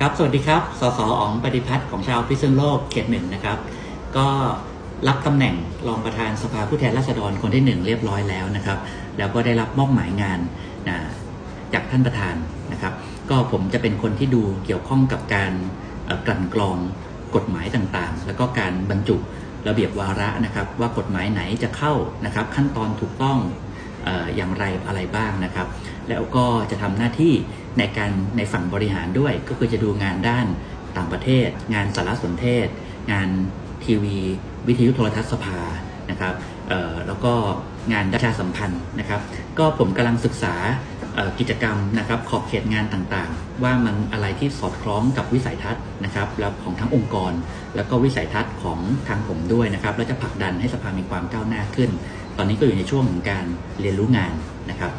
ครับ สวัสดีครับ สสอ๋องปฏิพัฒน์ของชาวพิษณุโลกเขตหนึ่งนะครับ ก็รับตำแหน่งรองประธานสภาผู้แทนราษฎรคนที่หนึ่งเรียบร้อยแล้วนะครับ แล้วก็ได้รับมอบหมายงานนะจากท่านประธานนะครับ ก็ผมจะเป็นคนที่ดูเกี่ยวข้องกับการกลั่นกรองกฎหมายต่างๆ แล้วก็การบรรจุระเบียบวาระนะครับ ว่ากฎหมายไหนจะเข้านะครับ ขั้นตอนถูกต้อง อย่างไรอะไรบ้างนะครับ แล้วก็จะทำหน้าที่ในการในฝั่งบริหารด้วย ก็คือจะดูงานด้านต่างประเทศ งานสารสนเทศ งานทีวี วิทยุโทรทัศน์สภานะครับแล้วก็งานประชาสัมพันธ์นะครับ ก็ผมกำลังศึกษากิจกรรมนะครับขอบเขตงานต่างๆ ว่ามันอะไรที่สอดคล้องกับวิสัยทัศน์นะครับแล้วของทั้งองค์กร แล้วก็วิสัยทัศน์ของทางผมด้วยนะครับแล้วจะผลักดันให้สภามีความก้าวหน้าขึ้น ตอนนี้ก็อยู่ในช่วงของการเรียนรู้งานนะครับ